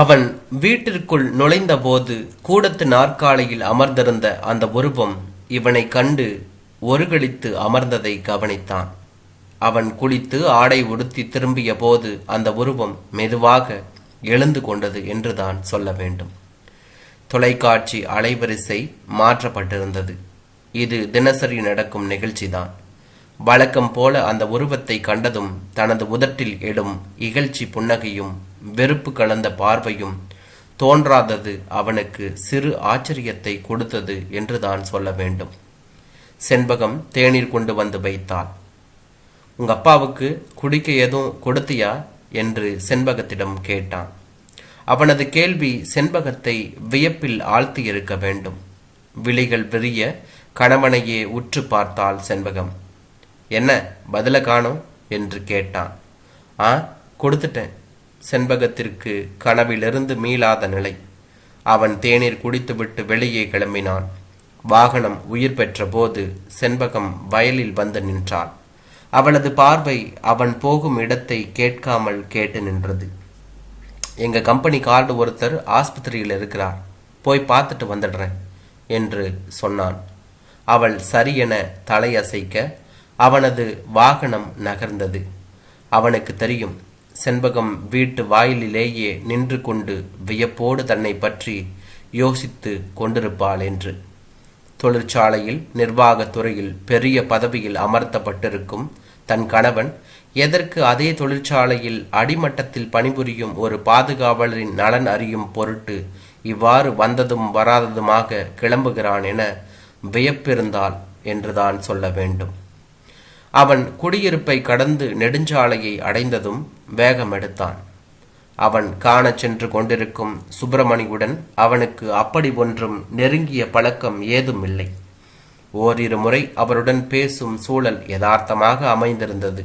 அவன் வீட்டிற்குள் நுழைந்தபோது கூடத்து நாற்காலியில் அமர்ந்திருந்த அந்த உருவம் இவனை கண்டு ஒருகளித்து அமர்ந்ததை கவனித்தான். அவன் குளித்து ஆடை உடுத்தி திரும்பிய போது அந்த உருவம் மெதுவாக எழுந்து கொண்டது என்றுதான் சொல்ல வேண்டும். தொலைக்காட்சி அலைவரிசை மாற்றப்பட்டிருந்தது. இது தினசரி நடக்கும் நிகழ்ச்சிதான். வழக்கம் போல அந்த உருவத்தை கண்டதும் தனது உதட்டில் எழும் இகழ்ச்சி புன்னகையும் வெறுப்பு கலந்த பார்வையும் தோன்றாதது அவனுக்கு சிறு ஆச்சரியத்தை கொடுத்தது என்றுதான் சொல்ல வேண்டும். செண்பகம் தேநீர் கொண்டு வந்து வைத்தாள். உங்க அப்பாவுக்கு குடிக்க எதுவும் கொடுத்தியா? என்று செண்பகத்திடம் கேட்டான். அவனது கேள்வி செண்பகத்தை வியப்பில் ஆழ்த்தி இருக்க வேண்டும். விழிகள் விரிய கணவனையே உற்று பார்த்தாள் செண்பகம். என்ன பதில காணோம்? என்று கேட்டான். ஆ கொடுத்துட்டேன். செண்பகத்திற்கு கனவிலிருந்து மீளாத நிலை. அவன் தேநீர் குடித்துவிட்டு வெளியே கிளம்பினான். வாகனம் உயிர் பெற்ற போது செண்பகம் வயலில் வந்து நின்றாள் அவளது பார்வை அவன் போகும் இடத்தை கேட்காமல் கேட்டு நின்றது. எங்க கம்பெனி கார்டு ஒருத்தர் ஆஸ்பத்திரியில் இருக்கிறார். போய் பார்த்துட்டு வந்துடுறேன் என்று சொன்னான். அவள் சரியென தலையசைக்க அவனது வாகனம் நகர்ந்தது. அவனுக்கு தெரியும் செண்பகம் வீட்டு வாயிலிலேயே நின்று கொண்டு வியப்போடு தன்னை பற்றி யோசித்து கொண்டிருப்பாள் என்று. தொழிற்சாலையில் நிர்வாகத் துறையில் பெரிய பதவியில் அமர்த்தப்பட்டிருக்கும் தன் கணவன் எதற்கு அதே தொழிற்சாலையில் அடிமட்டத்தில் பணிபுரியும் ஒரு பாதுகாவலரின் நலன் அறியும் பொருட்டு இவ்வாறு வந்ததும் வராததுமாக கிளம்புகிறான் என வியப்பிருந்தாள் என்றுதான் சொல்ல வேண்டும். அவன் குடியிருப்பை கடந்து நெடுஞ்சாலையை அடைந்ததும் வேகம் எடுத்தான். அவன் காணச் சென்று கொண்டிருக்கும் சுப்பிரமணியுடன் அவனுக்கு அப்படி ஒன்றும் நெருங்கிய பழக்கம் ஏதும் இல்லை ஓரிரு முறை அவருடன் பேசும் சூழல் யதார்த்தமாக அமைந்திருந்தது.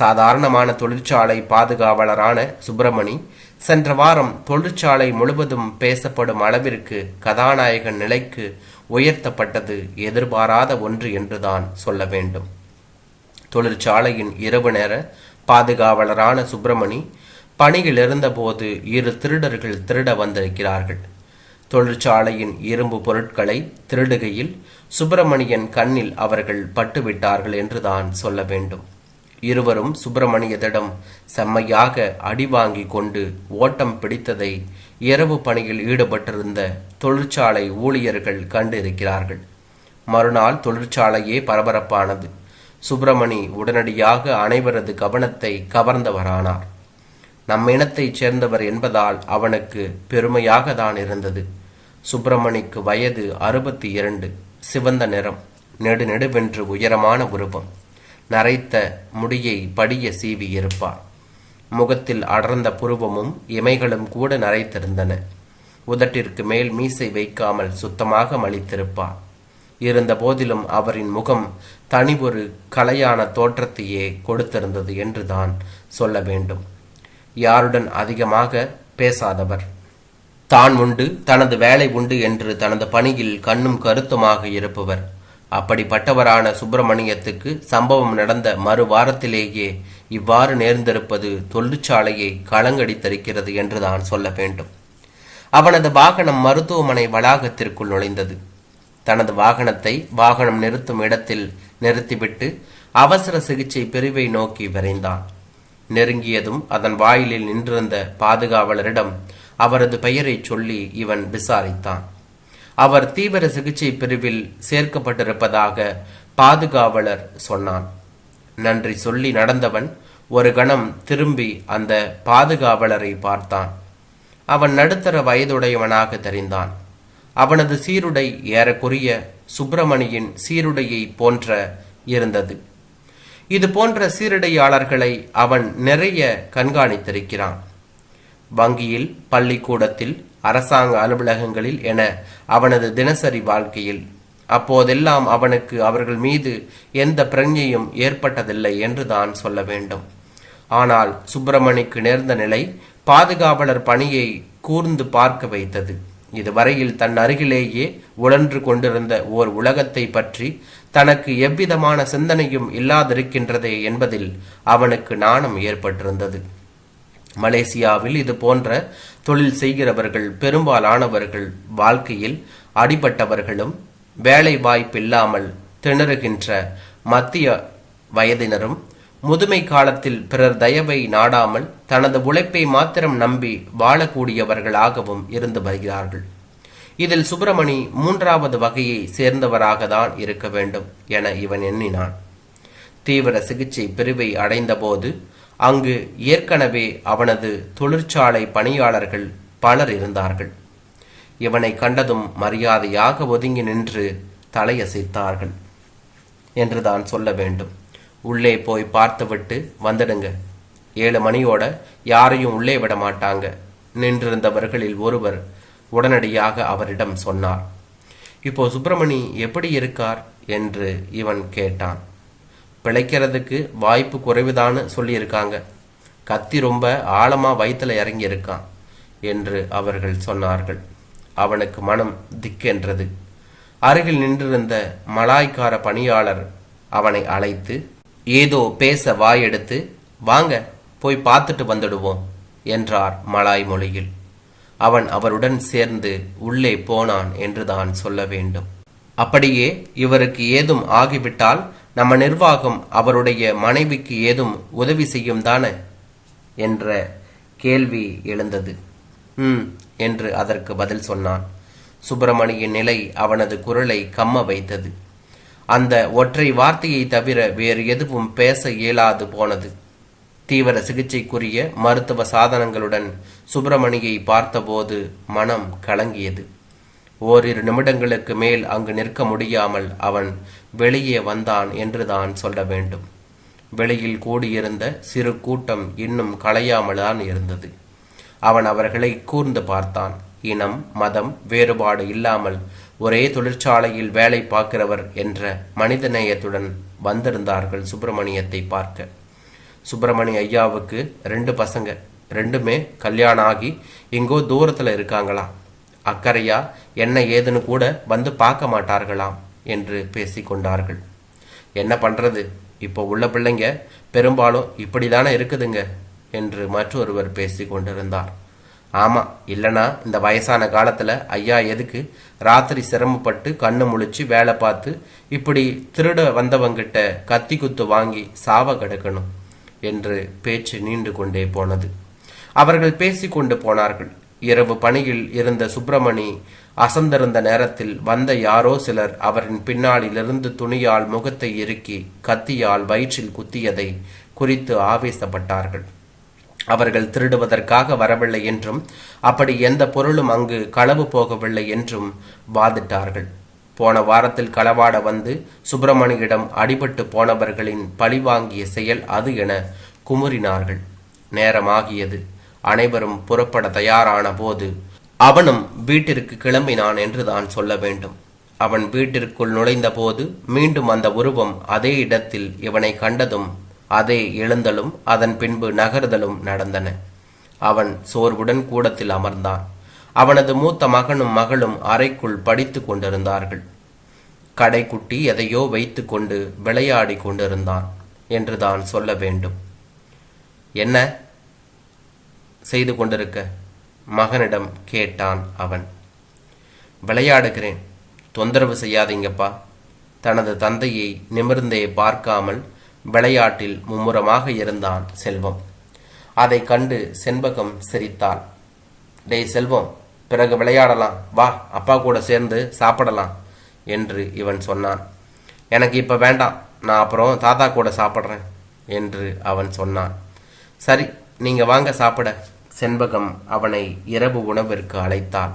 சாதாரணமான தொழிற்சாலை பாதுகாவலரான சுப்பிரமணி சென்ற வாரம் தொழிற்சாலை முழுவதும் பேசப்படும் அளவிற்கு கதாநாயகன் நிலைக்கு உயர்த்தப்பட்டது எதிர்பாராத ஒன்று என்றுதான் சொல்ல வேண்டும். தொழிற்சாலையின் இரவு நேர பாதுகாவலரான சுப்பிரமணி பணியில் இருந்தபோது இரு திருடர்கள் திருட வந்திருக்கிறார்கள். தொழிற்சாலையின் இரும்பு பொருட்களை திருடுகையில் சுப்பிரமணியன் கண்ணில் அவர்கள் பட்டுவிட்டார்கள் என்றுதான் சொல்ல வேண்டும். இருவரும் சுப்பிரமணியத்திடம் செம்மையாக அடி வாங்கி கொண்டு ஓட்டம் பிடித்ததை இரவு பணியில் ஈடுபட்டிருந்த தொழிற்சாலை ஊழியர்கள் கண்டு இருக்கிறார்கள் மறுநாள் தொழிற்சாலையே பரபரப்பானது. சுப்பிரமணி உடனடியாக அனைவரது கவனத்தை கவர்ந்தவரானார். நம் இனத்தைச் சேர்ந்தவர் என்பதால் அவனுக்கு பெருமையாக தான் இருந்தது. சுப்பிரமணிக்கு வயது அறுபத்தி இரண்டு சிவந்த நிறம் நெடு நெடுவென்று உயரமான உருவம். நரைத்த முடியை படிய சீவி இருப்பார். முகத்தில் அடர்ந்த புருவமும் இமைகளும் கூட நரைத்திருந்தன. உதட்டிற்கு மேல் மீசை வைக்காமல் சுத்தமாக மலித்திருப்பார். இருந்த போதிலும் அவரின் முகம் தனி ஒரு கலையான தோற்றத்தையே கொடுத்திருந்தது என்றுதான் சொல்ல வேண்டும். யாருடன் அதிகமாக பேசாதவர். தான் உண்டு தனது வேலை உண்டு என்று தனது பணியில் கண்ணும் கருத்துமாக இருப்பவர். அப்படிப்பட்டவரான சுப்பிரமணியத்துக்கு சம்பவம் நடந்த மறு வாரத்திலேயே இவ்வாறு நேர்ந்திருப்பது தொழிற்சாலையை களங்கடித்திருக்கிறது என்றுதான் சொல்ல வேண்டும். அவனது வாகனம் மருத்துவமனை வளாகத்திற்குள் நுழைந்தது. தனது வாகனத்தை வாகனம் நிறுத்தும் இடத்தில் நிறுத்திவிட்டு அவசர சிகிச்சை பிரிவை நோக்கி விரைந்தான். நெருங்கியதும் அதன் வாயிலில் நின்றிருந்த பாதுகாவலரிடம் அவரது பெயரை சொல்லி இவன் விசாரித்தான். அவர் தீவிர சிகிச்சை பிரிவில் சேர்க்கப்பட்டிருப்பதாக பாதுகாவலர் சொன்னான். நன்றி சொல்லி நடந்தவன் ஒரு கணம் திரும்பி அந்த பாதுகாவலரை பார்த்தான். அவன் நடுத்தர வயதுடையவனாக தெரிந்தான். அவனது சீருடை ஏறக்குறைய சுப்பிரமணியின் சீருடையை போன்ற இருந்தது. இது போன்ற சீருடையாளர்களை அவன் நிறைய கண்காணித்திருக்கிறான். வங்கியில் பள்ளிக்கூடத்தில் அரசாங்க அலுவலகங்களில் என அவனது தினசரி வாழ்க்கையில் அப்போதெல்லாம் அவனுக்கு அவர்கள் மீது எந்த பிரஞ்சையும் ஏற்பட்டதில்லை என்றுதான் சொல்ல வேண்டும். ஆனால் சுப்பிரமணிக்கு நேர்ந்த நிலை பாதுகாவலர் பணியை கூர்ந்து பார்க்க வைத்தது. இதுவரையில் தன் அருகிலேயே உழன்று கொண்டிருந்த ஓர் உலகத்தை பற்றி தனக்கு எவ்விதமான சிந்தனையும் இல்லாதிருக்கின்றதே என்பதில் அவனுக்கு நாணம் ஏற்பட்டிருந்தது. மலேசியாவில் இது போன்ற தொழில் செய்கிறவர்கள் பெரும்பாலானவர்கள் வாழ்க்கையில் அடிபட்டவர்களும் வேலை வாய்ப்பில்லாமல் திணறுகின்ற மத்திய வயதினரும் முதுமை காலத்தில் பிறர் தயவை நாடாமல் தனது உழைப்பை மாத்திரம் நம்பி வாழக்கூடியவர்களாகவும் இருந்து வருகிறார்கள். இதில் சுப்பிரமணி மூன்றாவது வகையை சேர்ந்தவராக தான் இருக்க வேண்டும் என இவன் எண்ணினான். தீவிர சிகிச்சை பிரிவை அடைந்தபோது அங்கு ஏற்கனவே அவனது தொழிற்சாலை பணியாளர்கள் பலர் இருந்தார்கள். இவனை கண்டதும் மரியாதையாக ஒதுங்கி நின்று தலையசைத்தார்கள். என்றுதான் சொல்ல வேண்டும். உள்ளே போய் பார்த்துவிட்டு வந்துடுங்க. ஏழு மணியோட யாரையும் உள்ளே விட மாட்டாங்க நின்றிருந்தவர்களில் ஒருவர் உடனடியாக அவரிடம் சொன்னார். இப்போ சுப்பிரமணி எப்படி இருக்கார்? என்று இவன் கேட்டான். பிழைக்கிறதுக்கு வாய்ப்பு குறைவுதான்னு சொல்லியிருக்காங்க. கத்தி ரொம்ப ஆழமாக வயிற்றில் இறங்கி இருக்கான் என்று அவர்கள் சொன்னார்கள். அவனுக்கு மனம் திக்கென்றது. அருகில் நின்றிருந்த மலாய்க்கார பணியாளர் அவனை அழைத்து ஏதோ பேச வாயெடுத்து வாங்க போய் பார்த்துட்டு வந்துடுவோம் என்றார் மலாய் மொழியில். அவன் அவருடன் சேர்ந்து உள்ளே போனான் என்றுதான் சொல்ல வேண்டும். அப்படியே இவருக்கு ஏதும் ஆகிவிட்டால் நம்ம நிர்வாகம் அவருடைய மனைவிக்கு ஏதும் உதவி செய்யும் தானே? என்ற கேள்வி எழுந்தது. ம் என்று அதற்கு பதில் சொன்னான். சுப்பிரமணியின் நிலை அவனது குரலை கம்ம வைத்தது. அந்த ஒற்றை வார்த்தையை தவிர வேறு எதுவும் பேச இயலாது போனது. தீவிர சிகிச்சைக்குரிய மருத்துவ சாதனங்களுடன் சுப்பிரமணியை பார்த்தபோது மனம் கலங்கியது. ஓரிரு நிமிடங்களுக்கு மேல் அங்கு நிற்க முடியாமல் அவன் வெளியே வந்தான் என்றுதான் சொல்ல வேண்டும். வெளியில் கூடியிருந்த சிறு கூட்டம் இன்னும் கலையாமல்தான் இருந்தது. அவன் அவர்களை கூர்ந்து பார்த்தான். இனம் மதம் வேறுபாடு இல்லாமல் ஒரே தொழிற்சாலையில் வேலை பார்க்கிறவர் என்ற மனிதநேயத்துடன் வந்திருந்தார்கள் சுப்பிரமணியத்தை பார்க்க. சுப்பிரமணிய ஐயாவுக்கு ரெண்டு பசங்க ரெண்டுமே கல்யாணம் ஆகி எங்கோ தூரத்தில் இருக்காங்களாம். அக்கறையா என்ன ஏதுன்னு கூட வந்து பார்க்க மாட்டார்களாம் என்று பேசிக்கொண்டார்கள் என்ன பண்ணுறது இப்போ உள்ள பிள்ளைங்க பெரும்பாலும் இப்படி தானே இருக்குதுங்க? என்று மற்றொருவர் பேசி கொண்டிருந்தார். ஆமாம் இல்லைன்னா இந்த வயசான காலத்தில் ஐயா எதுக்கு ராத்திரி சிரமப்பட்டு கண்ணு முழிச்சு வேலை பார்த்து இப்படி திருட வந்தவங்கிட்ட கத்தி குத்து வாங்கி சாவ கிடக்கணும் என்று பேச்சு நீண்டு கொண்டே போனது. அவர்கள் பேசிக்கொண்டு போனார்கள். இரவு பணியில் இருந்த சுப்பிரமணி அசந்திருந்த நேரத்தில் வந்த யாரோ சிலர் அவரின் பின்னாலிலிருந்து துணியால் முகத்தை இறுக்கி கத்தியால் வயிற்றில் குத்தியதை குறித்து ஆவேசப்பட்டார்கள். அவர்கள் திருடுவதற்காக வரவில்லை என்றும் அப்படி எந்த பொருளும் அங்கு களவு போகவில்லை என்றும் வாதிட்டார்கள். போன வாரத்தில் களவாட வந்து சுப்பிரமணியிடம் அடிபட்டு போனவர்களின் பழிவாங்கிய செயல் அது என குமுறினார்கள். நேரமாகியது. அனைவரும் புறப்பட தயாரான போது அவனும் வீட்டிற்கு கிளம்பினான் என்றுதான் சொல்ல வேண்டும். அவன் வீட்டிற்குள் நுழைந்தபோது மீண்டும் அந்த உருவம் அதே இடத்தில் இவனை கண்டதும் அதே எழுந்தலும் அதன் பின்பு நகர்தலும் நடந்தன. அவன் சோர்வுடன் கூடத்தில் அமர்ந்தான். அவனது மூத்த மகனும் மகளும் அறைக்குள் படித்துக் கொண்டிருந்தார்கள். கடைக்குட்டி எதையோ வைத்துக்கொண்டு விளையாடி கொண்டிருந்தான் என்றுதான் சொல்ல வேண்டும். என்ன? செய்து கொண்டிருக்க? மகனிடம் கேட்டான் அவன். விளையாடுகிறேன். தொந்தரவு செய்யாதீங்கப்பா. தனது தந்தையை நிமிர்ந்தே பார்க்காமல் விளையாட்டில் மும்முரமாக இருந்தான் செல்வம். அதை கண்டு செண்பகம் சிரித்தாள். டேய் செல்வம் பிறகு விளையாடலாம். வா அப்பா கூட சேர்ந்து சாப்பிடலாம் என்று இவன் சொன்னான். எனக்கு இப்ப வேண்டாம். நான் அப்புறம் தாத்தா கூட சாப்பிட்றேன் என்று அவன் சொன்னான். சரி நீங்க வாங்க சாப்பிட செண்பகம் அவனை இரவு உணவிற்கு அழைத்தாள்.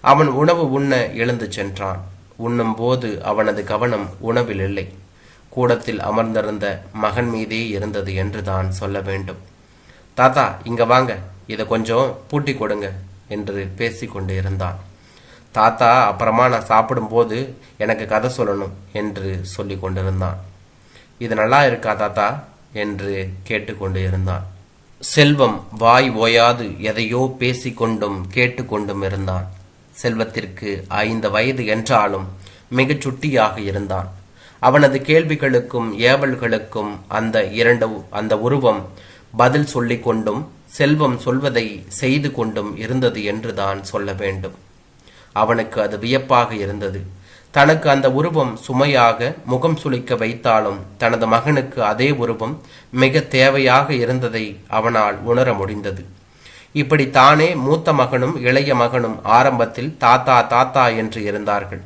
அவன் உணவு உண்ண எழுந்து சென்றான். உண்ணும் போது அவனது கவனம் உணவில் இல்லை. கூடத்தில் அமர்ந்திருந்த மகன் மீதே இருந்தது என்று தான் சொல்ல வேண்டும். தாத்தா இங்க வாங்க. இதை கொஞ்சம் பூட்டி கொடுங்க என்று பேசிக்கொண்டு இருந்தான். தாத்தா அப்புறமா நான் சாப்பிடும்போது எனக்கு கதை சொல்லணும் என்று சொல்லி கொண்டிருந்தான். இது நல்லா இருக்கா தாத்தா? என்று கேட்டுக்கொண்டு இருந்தான். செல்வம் வாய் ஓயாது எதையோ பேசிக்கொண்டும் கேட்டுக்கொண்டும் இருந்தான். செல்வத்திற்கு ஐந்து வயது என்றாலும் மிகச் சுட்டியாக இருந்தான். அவனது கேள்விகளுக்கும் ஏவல்களுக்கும் அந்த இரண்டு அந்த உருவம் பதில் சொல்லிக் கொண்டும் செல்வம் சொல்வதை செய்து கொண்டும் இருந்தது என்றுதான் சொல்ல வேண்டும். அவனுக்கு அது வியப்பாக இருந்தது. தனக்கு அந்த உருவம் சுமையாக முகம் சுளிக்க வைத்தாலும் தனது மகனுக்கு அதே உருவம் மிக தேவையாக இருந்ததை அவனால் உணர முடிந்தது. இப்படி தானே மூத்த மகனும் இளைய மகனும் ஆரம்பத்தில் தாத்தா தாத்தா என்று இருந்தார்கள்.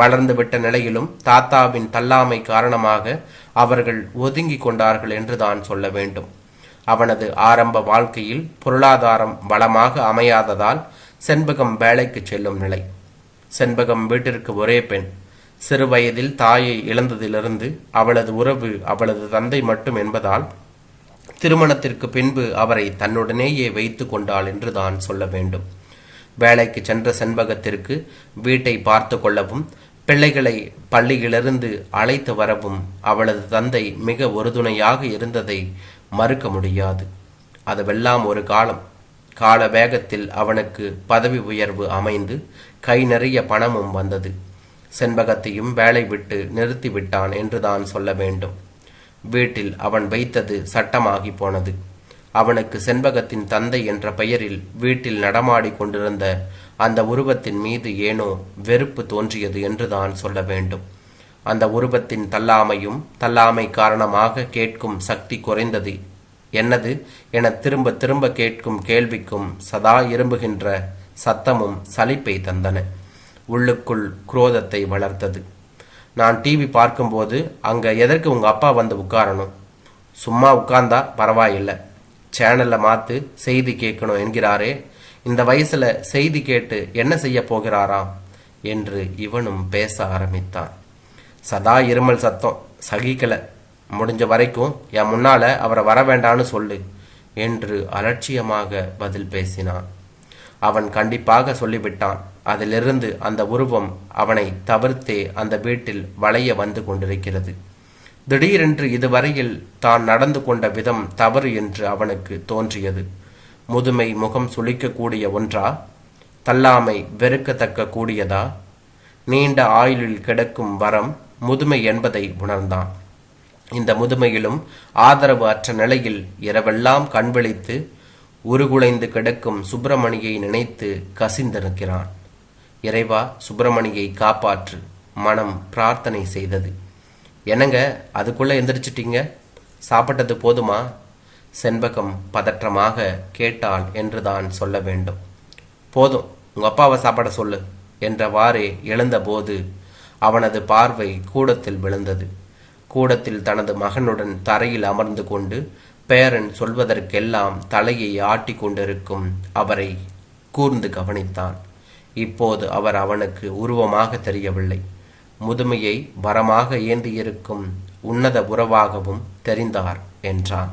வளர்ந்துவிட்ட நிலையிலும் தாத்தாவின் தள்ளாமை காரணமாக அவர்கள் ஒதுங்கி கொண்டார்கள் என்றுதான் சொல்ல வேண்டும். அவனது ஆரம்ப வாழ்க்கையில் பொருளாதாரம் வளமாக அமையாததால் செண்பகம் வேலைக்கு செல்லும் நிலை. செண்பகம் வீட்டிற்கு ஒரே பெண். சிறுவயதில் தாயை இழந்ததிலிருந்து அவளது உறவு அவளது தந்தை மட்டும் என்பதால் திருமணத்திற்கு பின்பு அவரை தன்னுடனேயே வைத்து கொண்டாள் என்று தான் சொல்ல வேண்டும். வேலைக்கு சென்ற செண்பகத்திற்கு வீட்டை பார்த்து கொள்ளவும் பிள்ளைகளை பள்ளியிலிருந்து அழைத்து வரவும் அவளது தந்தை மிக உறுதுணையாக இருந்ததை மறுக்க முடியாது. அதுவெல்லாம் ஒரு காலம். கால வேகத்தில் அவனுக்கு பதவி உயர்வு அமைந்து கை நிறைய பணமும் வந்தது. செண்பகத்தையும் வேலை விட்டு நிறுத்திவிட்டான் என்றுதான் சொல்ல வேண்டும். வீட்டில் அவன் வைத்தது சட்டமாகி போனது. அவனுக்கு செண்பகத்தின் தந்தை என்ற பெயரில் வீட்டில் நடமாடி கொண்டிருந்த அந்த உருவத்தின் மீது ஏனோ வெறுப்பு தோன்றியது என்றுதான் சொல்ல வேண்டும். அந்த உருவத்தின் தள்ளாமையும் தள்ளாமை காரணமாக கேட்கும் சக்தி குறைந்தது. என்னது? என திரும்ப திரும்ப கேட்கும் கேள்விக்கும் சதா இரும்புகின்ற சத்தமும் சலிப்பை தந்தன. உள்ளுக்குள் குரோதத்தை வளர்த்தது. நான் டிவி பார்க்கும்போது அங்க எதற்கு உங்க அப்பா வந்து உட்காரணும்? சும்மா உட்கார்ந்தா பரவாயில்லை. சேனலை மாற்று செய்தி கேட்கணும் என்கிறாரே இந்த வயசில் செய்தி கேட்டு என்ன செய்ய போகிறாராம் என்று இவனும் பேச ஆரம்பித்தான். சதா இருமல் சத்தம் சகிக்கலை. முடிஞ்ச வரைக்கும் என் முன்னால் அவரை வர வேண்டான்னு சொல்லு என்று அலட்சியமாக பதில் பேசினான். அவன் கண்டிப்பாக சொல்லிவிட்டான். அதிலிருந்து அந்த உருவம் அவனை தவிர்த்தே அந்த வீட்டில் வளைய வந்து கொண்டிருக்கிறது. திடீரென்று இதுவரையில் தான் நடந்து கொண்ட விதம் தவறு என்று அவனுக்கு தோன்றியது. முதுமை முகம் சுளிக்கக்கூடிய ஒன்றா? தள்ளாமை வெறுக்கத்தக்க கூடியதா? நீண்ட ஆயுளில் கிடக்கும் வரம் முதுமை என்பதை உணர்ந்தான். இந்த முதுமையிலும் ஆதரவு அற்ற நிலையில் இரவெல்லாம் கண்விழித்து உருகுலைந்து கிடக்கும் சுப்பிரமணியை நினைத்து கசிந்திருக்கிறான். இறைவா சுப்பிரமணியை காப்பாற்று. மனம் பிரார்த்தனை செய்தது. என்னங்க அதுக்குள்ளே எந்திரிச்சிட்டிங்க? சாப்பிட்டது போதுமா? செண்பகம் பதற்றமாக கேட்டாள் என்றுதான் சொல்ல வேண்டும். போதும் உங்கள் அப்பாவை சாப்பிட சொல்லு என்றவாறே எழுந்தபோது அவனது பார்வை கூடத்தில் விழுந்தது. கூடத்தில் தனது மகனுடன் தரையில் அமர்ந்து கொண்டு பேரன் சொல்வதற்கெல்லாம் தலையை ஆட்டி கொண்டிருக்கும் அவரை கூர்ந்து கவனித்தான். இப்போது அவர் அவனுக்கு உருவமாக தெரியவில்லை. முதுமையை வரமாக ஏந்தியிருக்கும் உன்னத உறவாகவும் தெரிந்தார் என்றான்.